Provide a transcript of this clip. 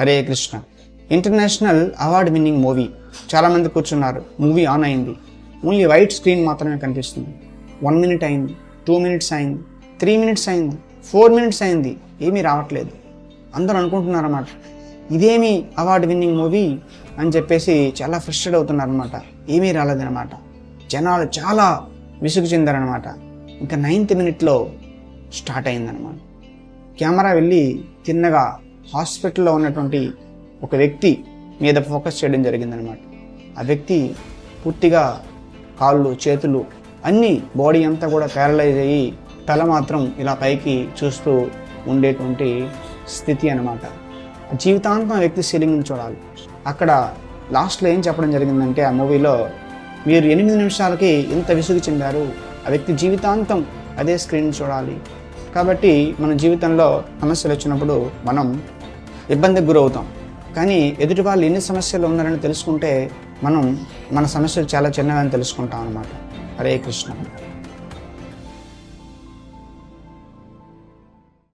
Hare Krishna. International award winning movie చాలామంది కూర్చున్నారు. Movie on అయింది. ఓన్లీ వైట్ స్క్రీన్ మాత్రమే కనిపిస్తుంది. వన్ మినిట్ అయింది. టూ మినిట్స్ అయింది. త్రీ మినిట్స్ అయింది. ఫోర్ మినిట్స్ అయింది. ఏమీ రావట్లేదు. అందరూ అనుకుంటున్నారన్నమాట. ఇదేమి అవార్డ్ విన్నింగ్ మూవీ అని చెప్పేసి చాలా ఫ్రస్ట్రేట్ అవుతున్నారు అనమాట ఏమీ రాలేదనమాట జనాలు చాలా విసుగు చెందారనమాట ఇంకా నైన్త్ మినిట్లో స్టార్ట్ అయిందనమాట కెమెరా వెళ్ళి తిన్నగా హాస్పిటల్లో ఉన్నటువంటి ఒక వ్యక్తి మీద ఫోకస్ చేయడం జరిగిందనమాట ఆ వ్యక్తి పూర్తిగా కాళ్ళు చేతులు అన్నీ బాడీ అంతా కూడా ప్యారలైజ్ అయ్యి తల మాత్రం ఇలా పైకి చూస్తూ ఉండేటువంటి స్థితి అనమాట జీవితాంతం వ్యక్తి సీలింగ్ని చూడాలి. అక్కడ లాస్ట్లో ఏం చెప్పడం జరిగిందంటే ఆ మూవీలో మీరు ఎనిమిది నిమిషాలకి ఇంత విసుగు చెందారు. ఆ వ్యక్తి జీవితాంతం అదే స్క్రీన్ చూడాలి. కాబట్టి మన జీవితంలో సమస్యలు వచ్చినప్పుడు మనం ఇబ్బందికి గురవుతాం. కానీ ఎదుటి వాళ్ళు ఎన్ని సమస్యలు ఉన్నారని తెలుసుకుంటే మనం మన సమస్యలు చాలా చిన్నవని తెలుసుకుంటాం అన్నమాట. హరే కృష్ణ.